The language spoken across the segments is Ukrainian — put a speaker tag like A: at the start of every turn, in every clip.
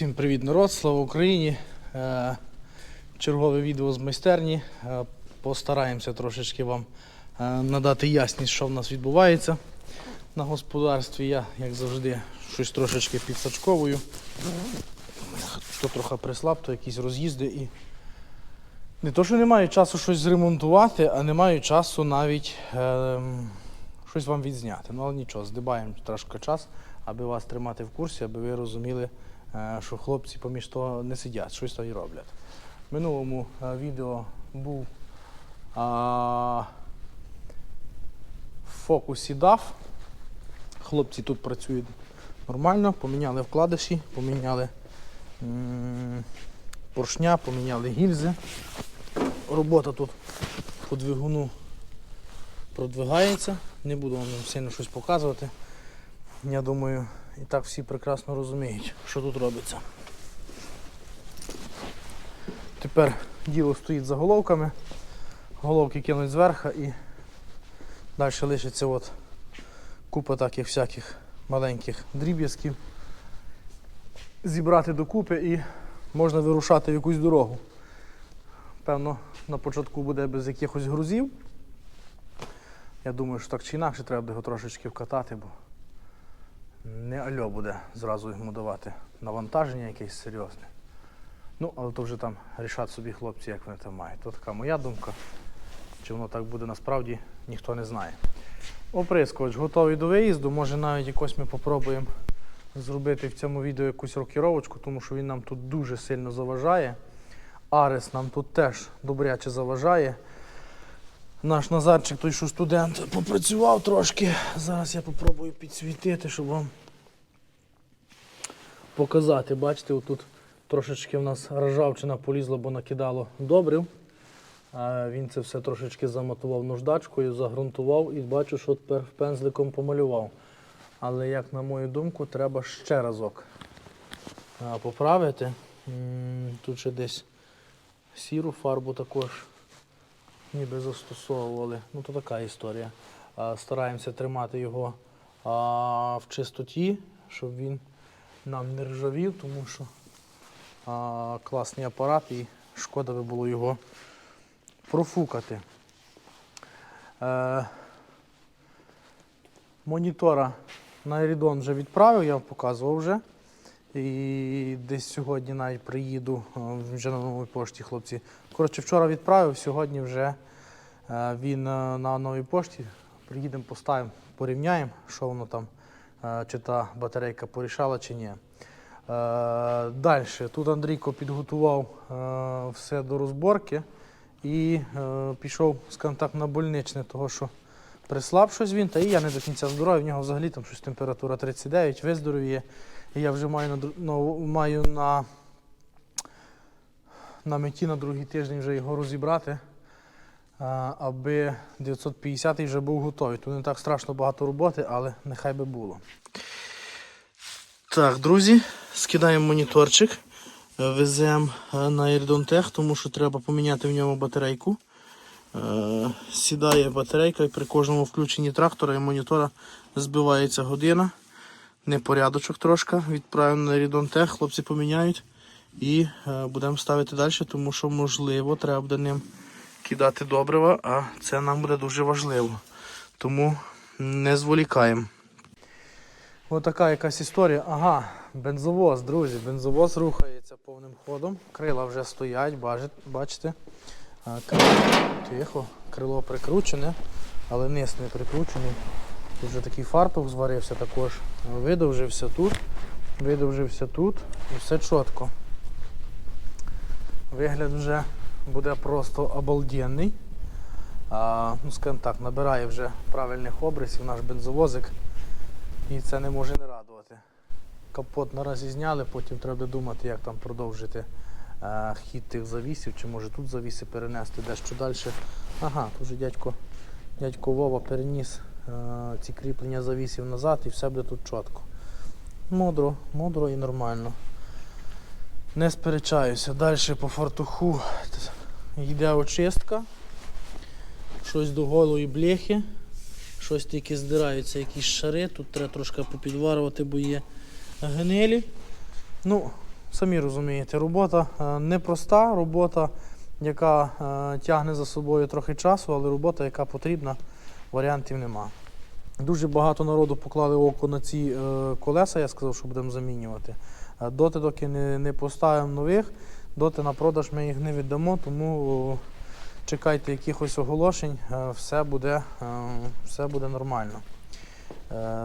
A: Всім привіт, народ, слава Україні. Е, Чергове відео з майстерні. Е, Постараємося трошечки вам е, надати ясність, що в нас відбувається на господарстві. Я, як завжди, щось трошечки підсачковую. Хто трохи прислаб, то якісь роз'їзди і. Не то, що не маю часу щось зремонтувати, а не маю часу навіть е, щось вам відзняти. Ну, але нічого, здибаємо трошки час, аби вас тримати в курсі, аби ви розуміли, що хлопці поміж того не сидять, щось то і роблять. В минулому е, відео був а, в фокусі DAF. Хлопці тут працюють нормально, поміняли вкладиші, поміняли поршня, поміняли гільзи. Робота тут по двигуну продвигається. Не буду вам сильно щось показувати. Я думаю, і так всі прекрасно розуміють, що тут робиться. Тепер діло стоїть за головками. Головки кинуть зверху і далі лишиться от купа таких всяких маленьких дріб'язків. Зібрати докупи і можна вирушати в якусь дорогу. Певно, на початку буде без якихось грузів. Я думаю, що так чи інакше треба його трошечки вкатати, бо не альо буде зразу йому давати навантаження якесь серйозне. Ну, але то вже там рішать собі хлопці, як вони там мають. То така моя думка. Чи воно так буде насправді, ніхто не знає. Оприскувач готовий до виїзду. Може навіть якось ми попробуємо зробити в цьому відео якусь рокіровочку, тому що він нам тут дуже сильно заважає. Арес нам тут теж добряче заважає. Наш Назарчик, той, що студент, попрацював трошки. Зараз я попробую підсвітити, щоб вам показати. Бачите, отут трошечки в нас ржавчина полізла, бо накидало добрив. А Він це все трошечки замотував наждачкою, загрунтував і бачу, що тепер пензликом помалював. Але, як на мою думку, треба ще разок поправити. Тут ще десь сіру фарбу також ніби застосовували. Ну, то така історія. Стараємося тримати його а, в чистоті, щоб він нам не ржавів, тому що а, класний апарат і шкода би було його профукати. Е, монітора на Ерідон вже відправив, я вам показував вже. І десь сьогодні навіть приїду е, вже на новій пошті, хлопці. Коротше, вчора відправив, сьогодні вже е, він е, на новій пошті. Приїдемо, поставимо, порівняємо, що воно там, чи та батарейка порішала, чи ні. Далі. Тут Андрійко підготував все до розборки і пішов, скажімо так, на больничне, того що прислаб щось він, та і я не до кінця здоровий, в нього взагалі там щось температура 39, виздоровіє. Я вже маю на, ну, маю на, на меті на другий тиждень вже його розібрати, аби 950 вже був готовий. Тут не так страшно багато роботи, але нехай би було. Так, друзі, скидаємо моніторчик, веземо е, на Ірдонтех, тому що треба поміняти в ньому батарейку. Е, Сідає батарейка і при кожному включенні трактора і монітора збивається година. Непорядочок трошки. Відправимо на Рідонтех, хлопці поміняють і е, будемо ставити далі, тому що можливо треба буде ним кидати добрива, а це нам буде дуже важливо. Тому не зволікаємо. Ось така якась історія. Ага, бензовоз, друзі, бензовоз рухається повним ходом. Крила вже стоять, бачите. Крило, тихо, крило прикручене, але низ не прикручений. Тут вже такий фартух зварився також. Видовжився тут, видовжився тут і все чітко. Вигляд вже буде просто обалденний. А, ну, скажімо так, набирає вже правильних обрисів наш бензовозик. І це не може не радувати. Капот наразі зняли, потім треба думати, як там продовжити е, хід тих завісів, чи може тут завіси перенести дещо далі. Ага, тут вже дядько, дядько Вова переніс ці кріплення завісів назад і все буде тут чітко. Мудро, мудро і нормально. Не сперечаюся. Далі по фартуху йде очистка. Щось до голої бляхи. Щось тільки здираються якісь шари. Тут треба трошки попідварувати, бо є гнилі. Ну, самі розумієте, робота е, непроста, робота, яка е, тягне за собою трохи часу, але робота, яка потрібна, варіантів нема. Дуже багато народу поклали око на ці е, колеса, я сказав, що будемо замінювати. Е, Доти, доки не, не поставимо нових, доти на продаж ми їх не віддамо, тому чекайте якихось оголошень, е, все буде, все буде нормально.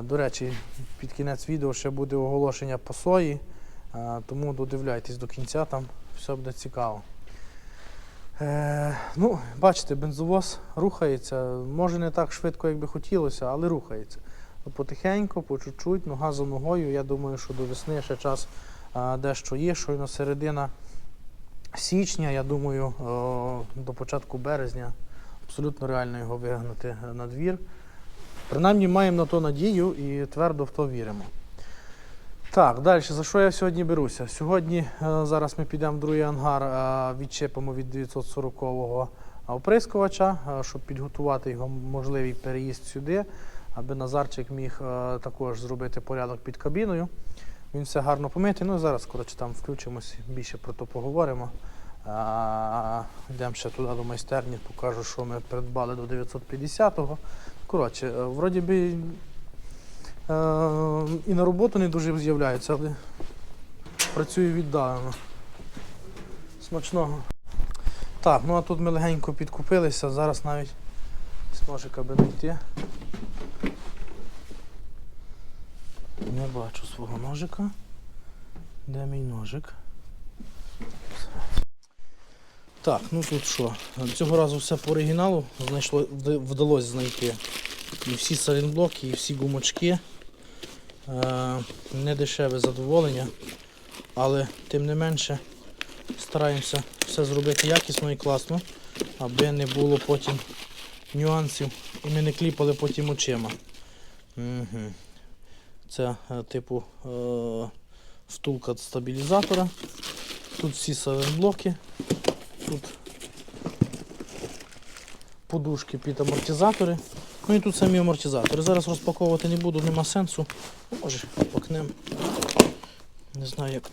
A: До речі, під кінець відео ще буде оголошення по сої, тому додивляйтесь до кінця, там все буде цікаво. Е, ну, бачите, бензовоз рухається. Може не так швидко, як би хотілося, але рухається. Потихеньку, по чуть-чуть, нога за ногою. Я думаю, що до весни ще час е, дещо є. Щойно середина січня, я думаю, е, до початку березня абсолютно реально його вигнати на двір. Принаймні маємо на то надію і твердо в то віримо. Так, далі, за що я сьогодні беруся? Сьогодні е, зараз ми підемо в другий ангар, е, відчепимо від 940-го оприскувача, е, щоб підготувати його можливий переїзд сюди, аби Назарчик міг також зробити порядок під кабіною. Він все гарно помитий. Ну зараз, коротше, там включимось, більше про то поговоримо. Йдемо ще туди до майстерні, покажу, що ми придбали до 950-го. Коротше, вроді би і на роботу не дуже з'являються, але працюю віддалено. Смачного. Так, ну а тут ми легенько підкупилися, зараз навіть з ножика би знайти. Не бачу свого ножика. Де мій ножик? Так, ну тут що? Цього разу все по оригіналу знайшло, вдалося знайти. І всі салінблоки, і всі гумочки. Е, не дешеве задоволення, але тим не менше стараємося все зробити якісно і класно, аби не було потім нюансів і ми не кліпали потім очима. Угу. Це е, типу е, втулка стабілізатора. Тут всі саленблоки, тут подушки під амортизатори. Ну і тут самі амортизатори. Зараз розпаковувати не буду, нема сенсу. Ну, Може, пакнем. Не знаю, як,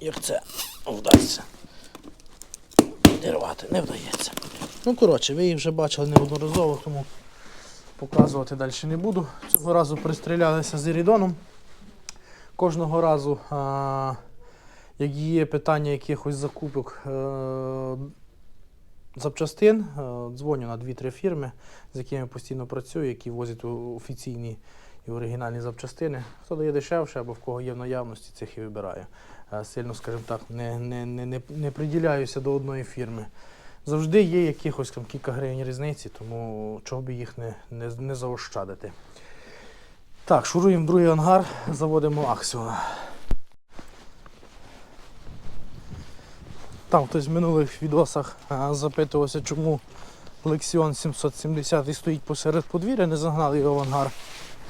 A: як це вдасться. Підірвати, не вдається. Ну, коротше, ви їх вже бачили неодноразово, тому показувати далі не буду. Цього разу пристрілялися з Ірідоном. Кожного разу, а, як є питання якихось закупок е, запчастин, е, дзвоню на 2-3 фірми, з якими постійно працюю, які возять офіційні і оригінальні запчастини. Хто дає дешевше або в кого є в наявності, цих і вибираю. Е, Сильно, скажімо так, не, не, не, не, приділяюся до одної фірми. Завжди є якихось там кілька гривень різниці, тому чого би їх не, не, не заощадити. Так, шуруємо другий ангар, заводимо аксіона. Там хтось в минулих відосах запитувався, чому Лексіон 770 стоїть посеред подвір'я, не загнали його в ангар.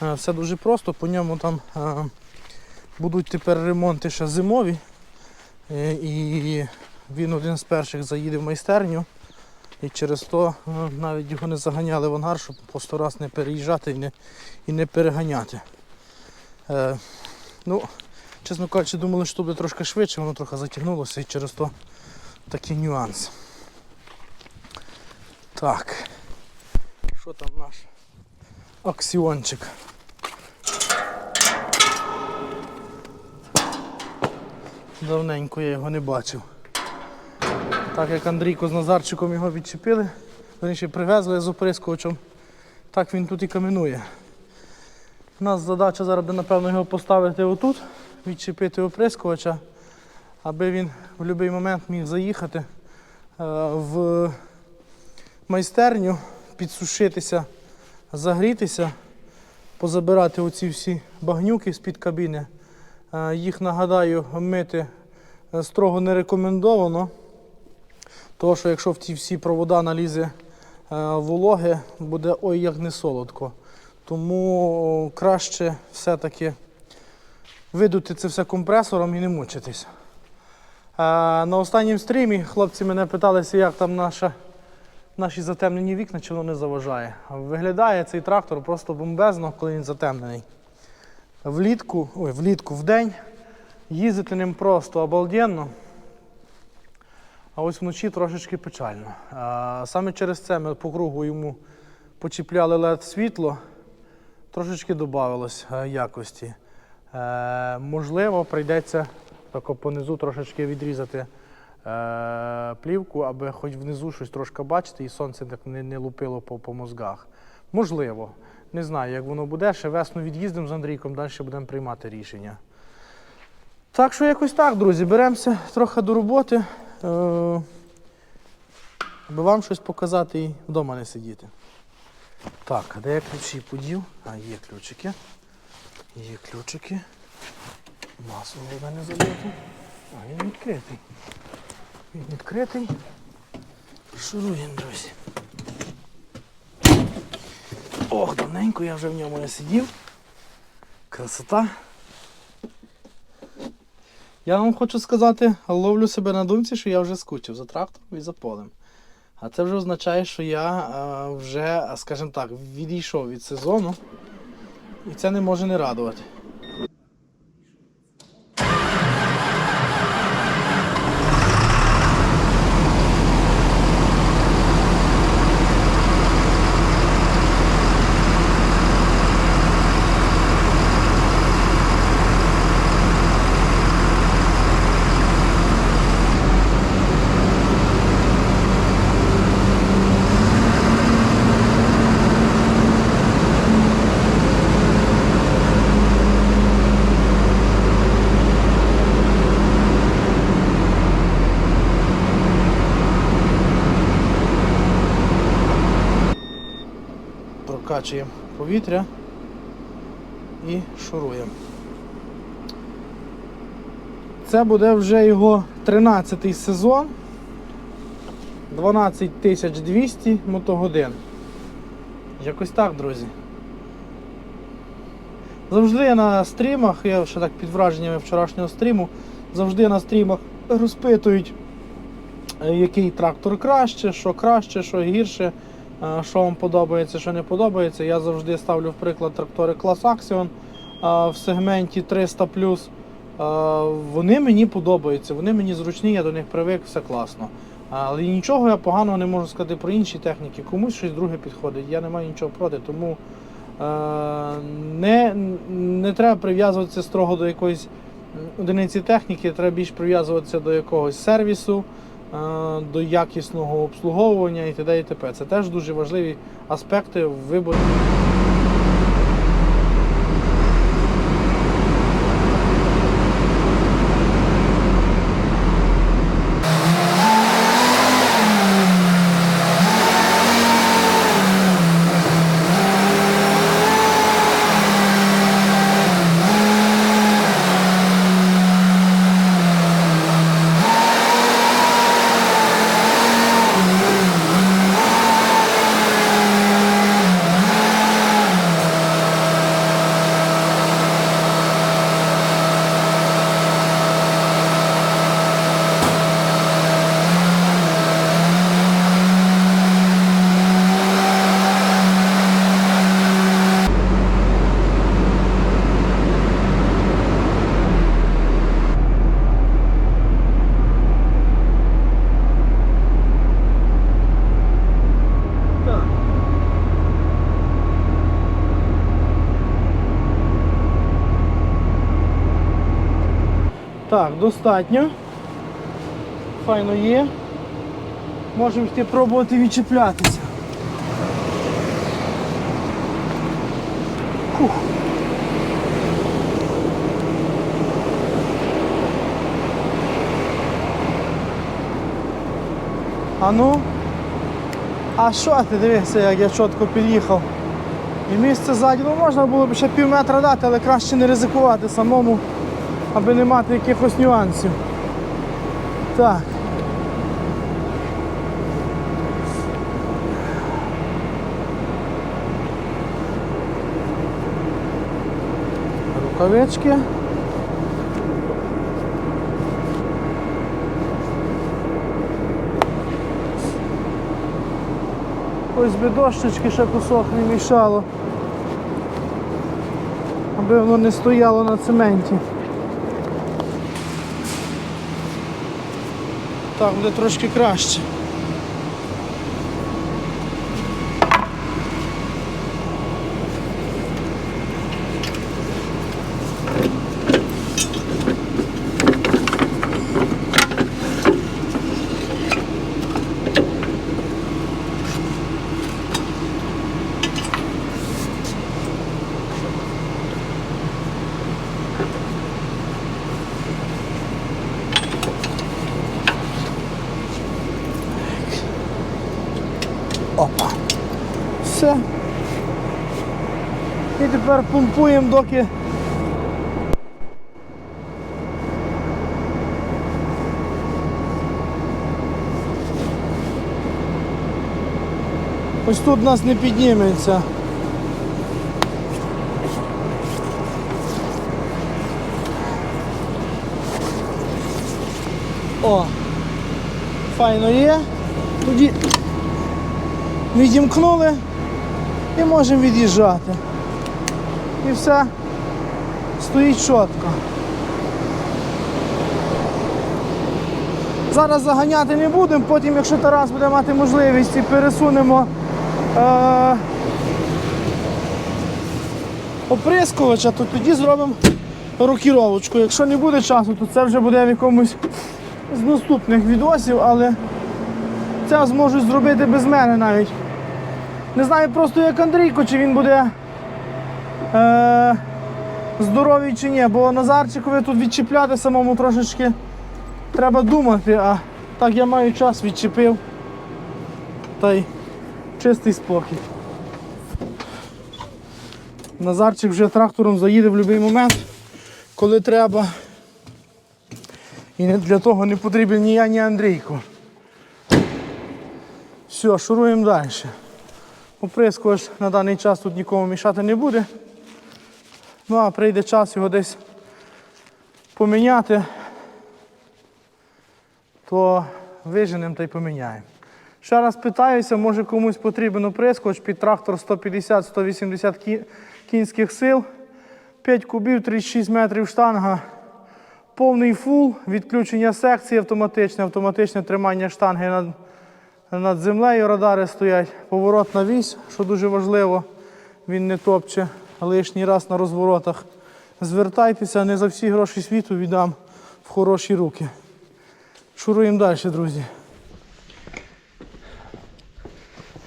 A: Е, Все дуже просто, по ньому там е, будуть тепер ремонти ще зимові. Е, І він один з перших заїде в майстерню. І через то е, навіть його не заганяли в ангар, щоб по сто раз не переїжджати і не, і не переганяти. Е, ну, чесно кажучи, думали, що буде трошки швидше, воно трохи затягнулося і через то такий нюанс. Так. Що там наш аксіончик? Давненько я його не бачив. Так як Андрійко з Назарчиком його відчепили, вони ще привезли з оприскувачем, так він тут і каменує. У нас задача зараз напевно, його поставити отут, відчепити оприскувача, аби він в будь-який момент міг заїхати е, в майстерню, підсушитися, загрітися, позабирати оці всі багнюки з-під кабіни. Е, Їх, нагадаю, мити е, строго не рекомендовано. Тому що якщо в ті всі провода налізе вологи, буде ой як не солодко. Тому краще все-таки видути це все компресором і не мучитись. На останньому стрімі хлопці мене питалися, як там наша, наші затемнені вікна, чи воно не заважає. Виглядає цей трактор просто бомбезно, коли він затемнений. Влітку, ой, влітку в день Їздити ним просто обалденно. А ось вночі трошечки печально. А, саме через це ми по кругу йому почіпляли LED світло, трошечки додавалось е, якості. Е, можливо, прийдеться тако понизу трошечки відрізати е, плівку, аби хоч внизу щось трошки бачити і сонце так не, не лупило по, по мозгах. Можливо. Не знаю, як воно буде. Ще весну від'їздимо з Андрійком, далі будемо приймати рішення. Так що якось так, друзі, беремося трохи до роботи, е, аби вам щось показати і вдома не сидіти. Так, а де я ключі подів? А, є ключики. Є ключики. Масло в мене забито. А, він відкритий. Він відкритий. Шуруємо, друзі. Ох, давненько я вже в ньому не сидів. Красота. Я вам хочу сказати, ловлю себе на думці, що я вже скучив за трактором і за полем. А це вже означає, що я е, вже, скажімо так, відійшов від сезону. І це не може не радувати. Прокачуємо повітря і шуруємо. Це буде вже його 13-й сезон. 12200 мотогодин. Якось так, друзі. Завжди на стрімах, я ще так під враженнями вчорашнього стріму, завжди на стрімах розпитують, е, який трактор краще, що краще, що гірше, що вам подобається, що не подобається. Я завжди ставлю в приклад трактори клас Axion е, в сегменті 300 Вони мені подобаються, вони мені зручні, я до них привик, все класно. Але нічого я поганого не можу сказати про інші техніки. Комусь щось друге підходить. Я не маю нічого проти, тому е, не, не треба прив'язуватися строго до якоїсь одиниці техніки, треба більш прив'язуватися до якогось сервісу, е, до якісного обслуговування і т.д. і т.п. Це теж дуже важливі аспекти в виборі. Так, достатньо. Файно є. Можемо йти пробувати відчіплятися. Фух. А ну. А що ти дивишся, як я чітко під'їхав? І місце ззаді, ну можна було б ще пів метра дати, але краще не ризикувати самому, аби не мати якихось нюансів. Так. Рукавички. Ось би дощечки ще кусок не мішало. Аби воно не стояло на цементі. Так буде трошки краще. Опа. Все. І тепер помпуємо, доки. Ось тут нас не підніметься. О! Файно є. Тоді відімкнули і можемо від'їжджати. І все стоїть чітко. Зараз заганяти не будемо, потім, якщо Тарас буде мати можливість, і пересунемо е- оприскувача, то тоді зробимо рокіровочку. Якщо не буде часу, то це вже буде в якомусь з наступних відосів, але це зможуть зробити без мене навіть. Не знаю просто як Андрійко, чи він буде е- здоровий чи ні, бо Назарчикові тут відчіпляти самому трошечки треба думати, а так я маю час відчепив. Та й чистий спокій. Назарчик вже трактором заїде в будь-який момент, коли треба. І для того не потрібен ні я, ні Андрійко. Все, шуруємо далі. Оприскувач на даний час тут нікому мішати не буде. Ну а прийде час його десь поміняти, то виженемо та й поміняємо. Ще раз питаюся, може комусь потрібен оприскувач під трактор 150-180 кі- кінських сил, 5 кубів, 36 метрів штанга, повний фул, відключення секції автоматичне, автоматичне тримання штанги над, над землею, радари стоять, поворотна вісь, що дуже важливо, він не топче лишній раз на розворотах. Звертайтеся, не за всі гроші світу віддам в хороші руки. Шуруємо далі, друзі.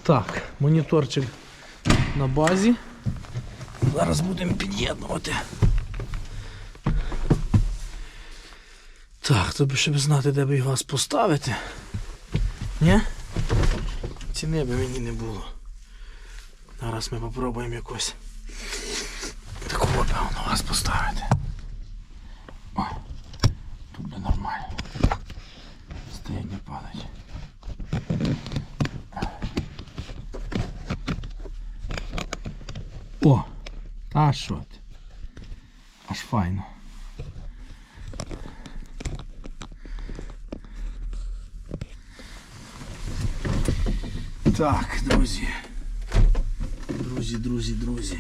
A: Так, моніторчик на базі. Зараз будемо під'єднувати. Так, то би щоб знати, де би вас поставити. Ні? Ціни би мені не було. Зараз ми попробуємо якось поставити. О, тут би нормально. Стоять не падать. О! Та що ти? Аж файно. Так, друзі. Друзі, друзі, друзі.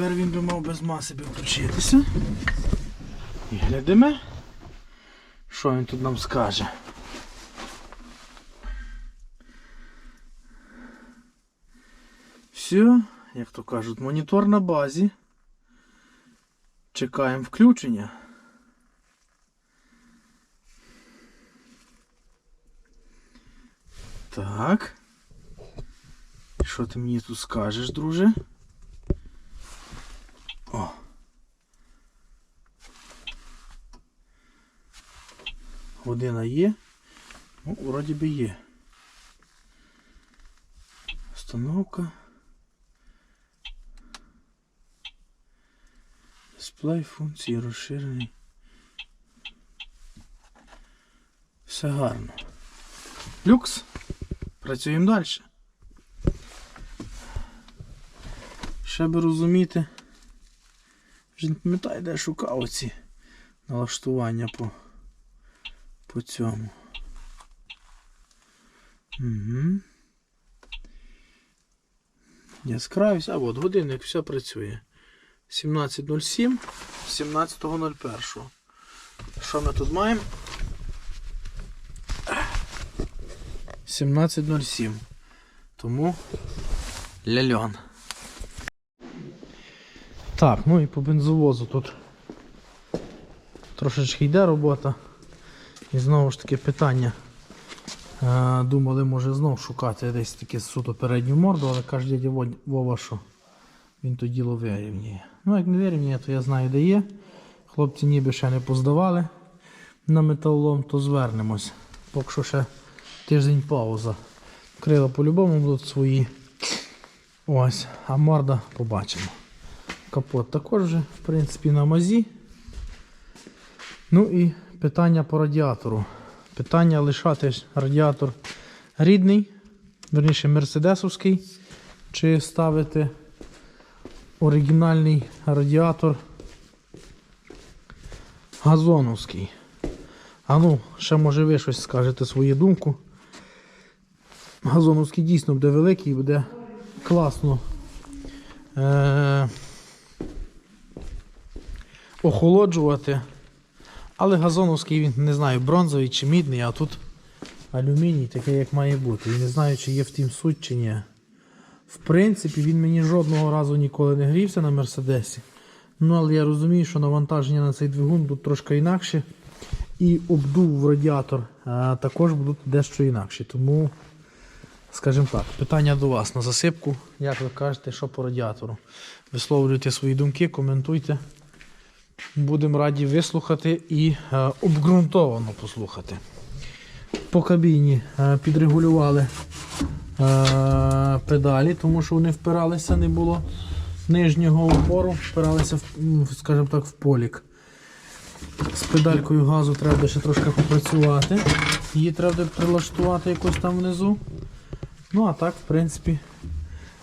A: Тепер він би мав без маси би включитися. І глядимо, що він тут нам скаже. Все, як то кажуть, монітор на базі. Чекаємо включення. Так. Що ти мені тут скажеш, друже? Година є. Ну, вроді би є. Установка. Дисплей функції розширений. Все гарно. Люкс. Працюємо далі. Ще би розуміти. Вже не пам'ятаю, де шукав оці налаштування по, по цьому. Угу. Яскравість, а от годинник все працює. 17.07, 17.01. Що ми тут маємо? 17.07. Тому ляльон. Так, ну і по бензовозу тут трошечки йде робота. І знову ж таки питання. Е, Думали, може знов шукати десь таке суто передню морду, але каже дядя Вова, що він то діло вирівнює. Ну, як не вирівнює, то я знаю, де є. Хлопці ніби ще не поздавали на металолом, то звернемось. Поки що ще тиждень пауза. Крила по-любому будуть свої. Ось, а морда побачимо. Капот також вже, в принципі, на мазі. Ну і питання по радіатору. Питання лишати радіатор рідний, верніше мерседесовський, чи ставити оригінальний радіатор газоновський. А ну, ще може ви щось скажете свою думку. Газоновський дійсно буде великий, буде класно. Е- охолоджувати. Але газоновський він не знаю, бронзовий чи мідний, а тут алюміній, такий як має бути. І не знаю, чи є в тім суть чи ні. В принципі, він мені жодного разу ніколи не грівся на Мерседесі. Ну, але я розумію, що навантаження на цей двигун тут трошки інакше. І обдув в радіатор а, також будуть дещо інакші. Тому, скажімо так, питання до вас на засипку. Як ви кажете, що по радіатору? Висловлюйте свої думки, коментуйте. Будемо раді вислухати і е, обґрунтовано послухати. По кабіні е, підрегулювали е, педалі, тому що вони впиралися, не було нижнього опору, впиралися, скажімо так, в полік. З педалькою газу треба ще трошки попрацювати. Її треба прилаштувати якось там внизу. Ну, а так, в принципі,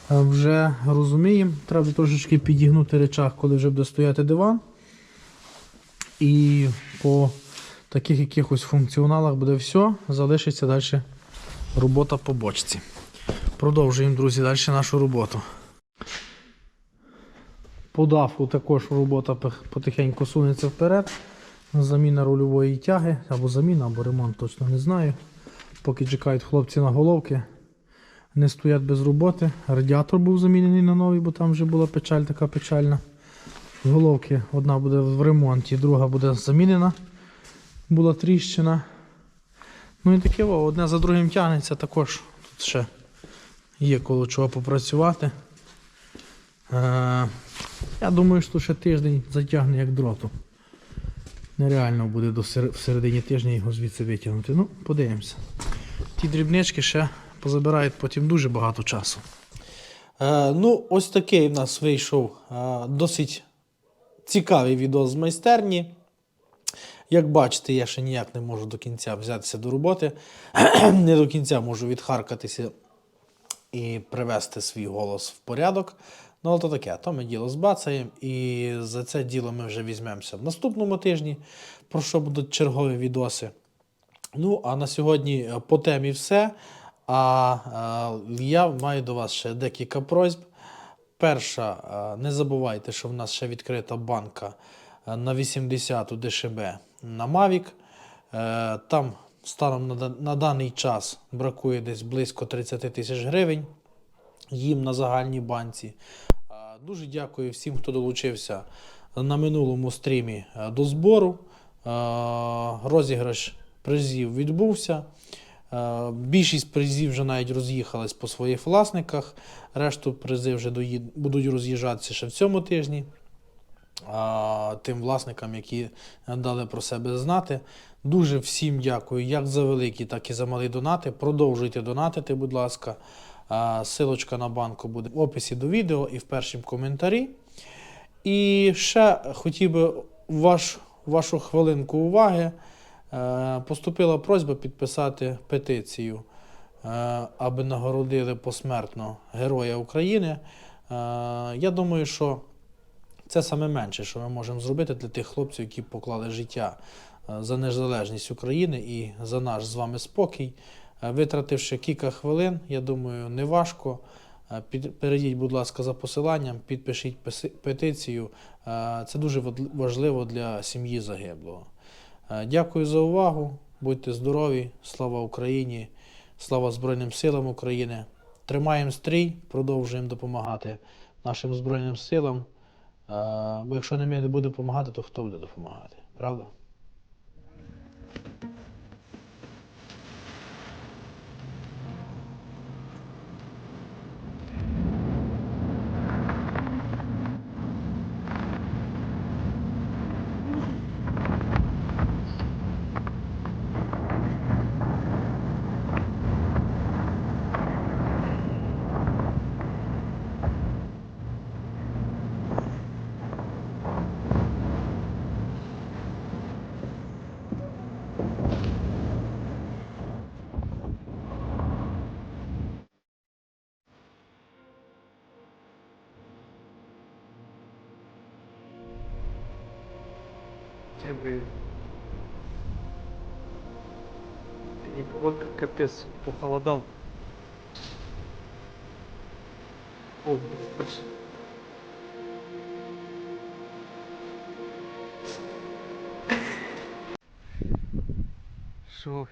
A: вже розуміємо. Треба трошечки підігнути речах, коли вже буде стояти диван. І по таких якихось функціоналах буде все. Залишиться далі робота по бочці. Продовжуємо, друзі, далі нашу роботу. По дафу також робота потихеньку сунеться вперед. Заміна рульової тяги, або заміна, або ремонт, точно не знаю. Поки чекають хлопці на головки, не стоять без роботи. Радіатор був замінений на новий, бо там вже була печаль така печальна. Головки одна буде в ремонті, друга буде замінена. Була тріщина. Ну і таке о, одне за другим тягнеться також. Тут ще є коло чого попрацювати. Е, я думаю, що ще тиждень затягне як дроту. Нереально буде до в середині тижня його звідси витягнути. Ну, подивимося. Ті дрібнички ще позабирають потім дуже багато часу. Е, ну, ось такий в нас вийшов е, досить цікавий відео з майстерні. Як бачите, я ще ніяк не можу до кінця взятися до роботи. не до кінця можу відхаркатися і привести свій голос в порядок. Ну, але то таке, то ми діло збацаємо, і за це діло ми вже візьмемося в наступному тижні, про що будуть чергові відоси. Ну, а на сьогодні е, по темі все. А е, я маю до вас ще декілька просьб. Перша, е, не забувайте, що в нас ще відкрита банка е, на 80 ДШБ на Mavic. Е, Там станом на, даний час бракує десь близько 30 тисяч гривень їм на загальній банці. Дуже дякую всім, хто долучився на минулому стрімі до збору. Розіграш призів відбувся. Більшість призів вже навіть роз'їхались по своїх власниках. Решту призи вже будуть роз'їжджатися ще в цьому тижні. Тим власникам, які дали про себе знати. Дуже всім дякую, як за великі, так і за малі донати. Продовжуйте донатити, будь ласка. Силочка на банку буде в описі до відео і в першому коментарі. І ще хотів би ваш, вашу хвилинку уваги. Е, Поступила просьба підписати петицію, аби нагородили посмертно Героя України. Е, Я думаю, що це саме менше, що ми можемо зробити для тих хлопців, які поклали життя е, за незалежність України і за наш з вами спокій. Е, Витративши кілька хвилин, я думаю, не важко. Е, перейдіть, будь ласка, за посиланням, підпишіть петицію. Е, Це дуже важливо для сім'ї загиблого. Е, Дякую за увагу. Будьте здорові. Слава Україні! Слава Збройним силам України! Тримаємо стрій, продовжуємо допомагати нашим Збройним силам. Е, Бо якщо не ми не будемо допомагати, то хто буде допомагати? Правда?
B: Я бы... И вот капец, похолодал. О. Що